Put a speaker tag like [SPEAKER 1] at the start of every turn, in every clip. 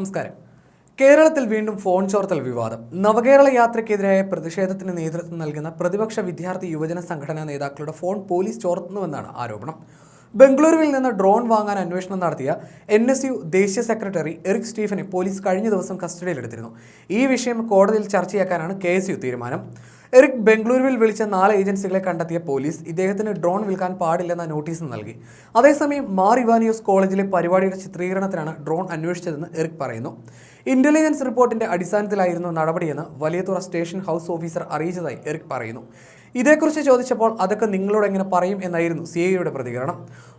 [SPEAKER 1] നമസ്കാരം. കേരളത്തിൽ വീണ്ടും ഫോൺ ചോർത്തൽ വിവാദം. നവകേരള യാത്രയ്ക്കെതിരായ പ്രതിഷേധത്തിന് നേതൃത്വം നൽകുന്ന പ്രതിപക്ഷ വിദ്യാർത്ഥി യുവജന സംഘടനാ നേതാക്കളുടെ ഫോൺ പോലീസ് ചോർത്തുന്നുവെന്നാണ് ആരോപണം. ബംഗളൂരുവിൽ നിന്ന് ഡ്രോൺ വാങ്ങാൻ അന്വേഷണം നടത്തിയ എൻ എസ് യു ദേശീയ സെക്രട്ടറി എറിക് സ്റ്റീഫനെ പോലീസ് കഴിഞ്ഞ ദിവസം കസ്റ്റഡിയിലെടുത്തിരുന്നു. ഈ വിഷയം കോടതിയിൽ ചർച്ചയാക്കാനാണ് കെ തീരുമാനം. എറിക് ബംഗളൂരുവിൽ വിളിച്ച നാല് ഏജൻസികളെ കണ്ടെത്തിയ പോലീസ് ഇദ്ദേഹത്തിന് ഡ്രോൺ വിൽക്കാൻ പാടില്ലെന്ന നോട്ടീസ് നൽകി. അതേസമയം മാർ ഇവാനിയോസ് കോളേജിലെ പരിപാടിയുടെ ചിത്രീകരണത്തിനാണ് ഡ്രോൺ അന്വേഷിച്ചതെന്ന് എറിക് പറയുന്നു. ഇന്റലിജൻസ് റിപ്പോർട്ടിന്റെ അടിസ്ഥാനത്തിലായിരുന്നു നടപടിയെന്ന് വലിയതുറ സ്റ്റേഷൻ ഹൗസ് ഓഫീസർ അറിയിച്ചതായി എറിക് പറയുന്നു. ഇതേക്കുറിച്ച് ചോദിച്ചപ്പോൾ അതൊക്കെ നിങ്ങളോട് എങ്ങനെ പറയും എന്നായിരുന്നു സി ഐയുടെ പ്രതികരണം.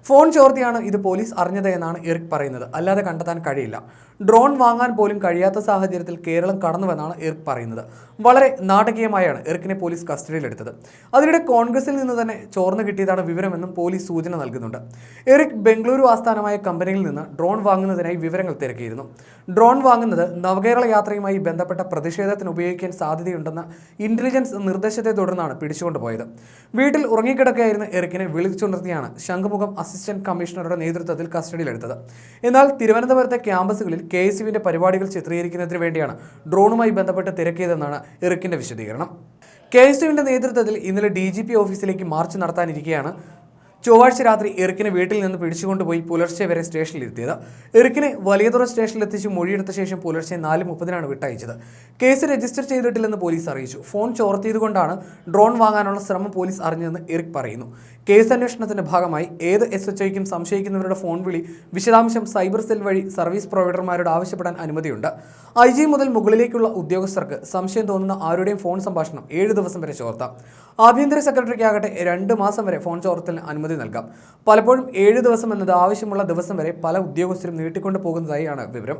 [SPEAKER 1] ഫോൺ ചോർത്തിയാണ് ഇത് പോലീസ് അറിഞ്ഞത് എന്നാണ് എറിക് പറയുന്നത്. അല്ലാതെ കണ്ടെത്താൻ കഴിയില്ല. ഡ്രോൺ വാങ്ങാൻ പോലും കഴിയാത്ത സാഹചര്യത്തിൽ കേരളം കടന്നുവെന്നാണ് എറിക് പറയുന്നത്. വളരെ നാടകീയമായാണ് എറിക്കിനെ പോലീസ് കസ്റ്റഡിയിലെടുത്തത്. അതിനിടെ കോൺഗ്രസിൽ നിന്ന് തന്നെ ചോർന്നു കിട്ടിയതാണ് വിവരമെന്നും പോലീസ് സൂചന നൽകുന്നുണ്ട്. എറിക് ബംഗളൂരു ആസ്ഥാനമായ കമ്പനിയിൽ നിന്ന് ഡ്രോൺ വാങ്ങുന്നതിനായി വിവരങ്ങൾ തിരക്കിയിരുന്നു. ഡ്രോൺ വാങ്ങുന്നത് നവകേരള യാത്രയുമായി ബന്ധപ്പെട്ട പ്രതിഷേധത്തിന് ഉപയോഗിക്കാൻ സാധ്യതയുണ്ടെന്ന ഇന്റലിജൻസ് നിർദ്ദേശത്തെ തുടർന്നാണ് പിടിച്ചുകൊണ്ടുപോയത് വീട്ടിൽ ഉറങ്ങിക്കിടക്കുകയായിരുന്ന എറിക്കിനെ വിളിച്ചുണർത്തിയാണ് ശംഖുമുഖം അസിസ്റ്റന്റ് കമ്മീഷണറുടെ നേതൃത്വത്തിൽ കസ്റ്റഡിയിലെടുത്തത്. എന്നാൽ തിരുവനന്തപുരത്തെ ക്യാമ്പസുകളിൽ കെ പരിപാടികൾ ചിത്രീകരിക്കുന്നതിന് വേണ്ടിയാണ് ഡ്രോണുമായി ബന്ധപ്പെട്ട് തിരക്കിയതെന്നാണ് എറിക്കിന്റെ വിശദീകരണം. കെ നേതൃത്വത്തിൽ ഇന്നലെ ഡി ഓഫീസിലേക്ക് മാർച്ച് നടത്താനിരിക്കെയാണ് ചൊവ്വാഴ്ച രാത്രി എറിക്കിനെ വീട്ടിൽ നിന്ന് പിടിച്ചുകൊണ്ടുപോയി പുലർച്ചെ വരെ സ്റ്റേഷനിലെത്തിയത് എറിക്കിനെ വലിയതുറ സ്റ്റേഷനിലെത്തിച്ച് മൊഴിയെടുത്ത ശേഷം പുലർച്ചെ നാല് മുപ്പതിനാണ് വിട്ടയച്ചത്. കേസ് രജിസ്റ്റർ ചെയ്തിട്ടില്ലെന്ന് പോലീസ് അറിയിച്ചു. ഫോൺ ചോർത്തിയതുകൊണ്ടാണ് ഡ്രോൺ വാങ്ങാനുള്ള ശ്രമം പോലീസ് അറിഞ്ഞതെന്ന് എറിക് പറയുന്നു. കേസ് അന്വേഷണത്തിന്റെ ഭാഗമായി ഏത് എസ് എച്ച് ഐക്കും സംശയിക്കുന്നവരുടെ ഫോൺ വിളി വിശദാംശം സൈബർ സെൽ വഴി സർവീസ് പ്രൊവൈഡർമാരോട് ആവശ്യപ്പെടാൻ അനുമതിയുണ്ട്. ഐ ജി മുതൽ മുകളിലേക്കുള്ള ഉദ്യോഗസ്ഥർക്ക് സംശയം തോന്നുന്ന ആരുടെയും ഫോൺ സംഭാഷണം ഏഴ് ദിവസം വരെ ചോർത്താം. ആഭ്യന്തര സെക്രട്ടറിക്കാകട്ടെ രണ്ട് മാസം വരെ ഫോൺ ചോർത്തലിന് അനുമതി നൽകാം. പലപ്പോഴും ഏഴ് ദിവസം എന്നത് ആവശ്യമുള്ള ദിവസം വരെ പല ഉദ്യോഗസ്ഥരും നീട്ടിക്കൊണ്ടു പോകുന്നതായാണ് വിവരം.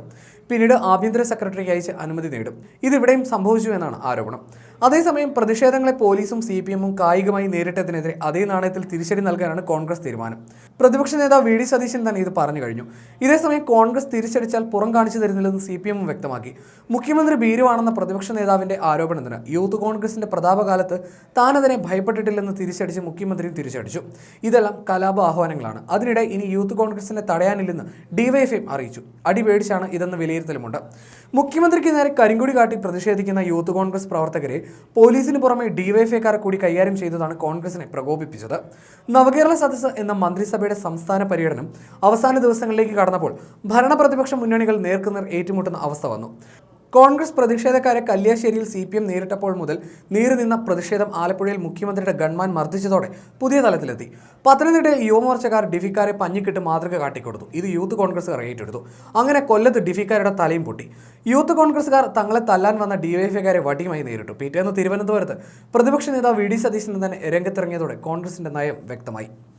[SPEAKER 1] പിന്നീട് ആഭ്യന്തര സെക്രട്ടറിക്ക് അയച്ച് അനുമതി നേടും. ഇതിവിടെയും സംഭവിച്ചു എന്നാണ് ആരോപണം. അതേസമയം പ്രതിഷേധങ്ങളെ പോലീസും സി പി എമ്മും കായികമായി നേരിട്ടതിനെതിരെ അതേ നാണയത്തിൽ തിരിച്ചടി നൽകാനാണ് കോൺഗ്രസ് തീരുമാനം. പ്രതിപക്ഷ നേതാവ് വി ഡി സതീശൻ തന്നെ ഇത് പറഞ്ഞു കഴിഞ്ഞു. ഇതേസമയം കോൺഗ്രസ് തിരിച്ചടിച്ചാൽ പുറം കാണിച്ചു തരുന്നില്ലെന്ന് സി പി എമ്മും വ്യക്തമാക്കി. മുഖ്യമന്ത്രി ഭീരുവാണെന്ന പ്രതിപക്ഷ നേതാവിന്റെ ആരോപണത്തിന് യൂത്ത് കോൺഗ്രസിന്റെ പ്രതാപകാലത്ത് താൻ അതിനെ ഭയപ്പെട്ടിട്ടില്ലെന്ന് തിരിച്ചടിച്ച് മുഖ്യമന്ത്രിയും തിരിച്ചടിച്ചു. ഇതെല്ലാം കലാപ ആഹ്വാനങ്ങളാണ്. അതിനിടെ ഇനി യൂത്ത് കോൺഗ്രസിനെ തടയാനില്ലെന്ന് ഡിവൈഎഫ്ഐയും അറിയിച്ചു. അടിപേടിച്ചാണ് ഇതെന്ന് വിലയിരുത്തലുമുണ്ട്. മുഖ്യമന്ത്രിക്ക് നേരെ കരിങ്കുടി കാട്ടി പ്രതിഷേധിക്കുന്ന യൂത്ത് കോൺഗ്രസ് പ്രവർത്തകരെ പോലീസിന് പുറമെ ഡിവൈഎഫ്ഐക്കാരെ കൂടി കൈകാര്യം ചെയ്തതാണ് കോൺഗ്രസിനെ പ്രകോപിപ്പിച്ചത്. നവകേരള സദസ്സ് എന്ന മന്ത്രിസഭയുടെ സംസ്ഥാന പര്യടനം അവസാന ദിവസങ്ങളിലേക്ക് കടന്നപ്പോൾ ഭരണപ്രതിപക്ഷ മുന്നണികൾ നേർക്കുനേർ ഏറ്റുമുട്ടുന്ന അവസ്ഥ വന്നു. കോൺഗ്രസ് പ്രതിഷേധക്കാരെ കല്യാശ്ശേരിയിൽ സി പി എം നേരിട്ടപ്പോൾ മുതൽ നീറി പ്രതിഷേധം ആലപ്പുഴയിൽ മുഖ്യമന്ത്രിയുടെ ഗൺമാൻ മർദ്ദിച്ചതോടെ പുതിയ തലത്തിലെത്തി. പത്തനംതിട്ടയിൽ യുവമോർച്ചക്കാർ ഡിഫിക്കാരെ പഞ്ഞിക്കിട്ട് മാതൃക കാട്ടിക്കൊടുത്തു. ഇത് യൂത്ത് കോൺഗ്രസ്സുകാർ ഏറ്റെടുത്തു. അങ്ങനെ കൊല്ലത്ത് ഡിഫിക്കാരുടെ തലയും പൊട്ടി. യൂത്ത് കോൺഗ്രസ്സുകാർ തങ്ങളെ തല്ലാൻ വന്ന ഡിവൈഎഫ്ഐക്കാരെ വടിയുമായി നേരിട്ടു. പിറ്റേന്ന് തിരുവനന്തപുരത്ത് പ്രതിപക്ഷ നേതാവ് വി ഡി സതീശൻ തന്നെ രംഗത്തിറങ്ങിയതോടെ കോൺഗ്രസിന്റെ നയം വ്യക്തമായി.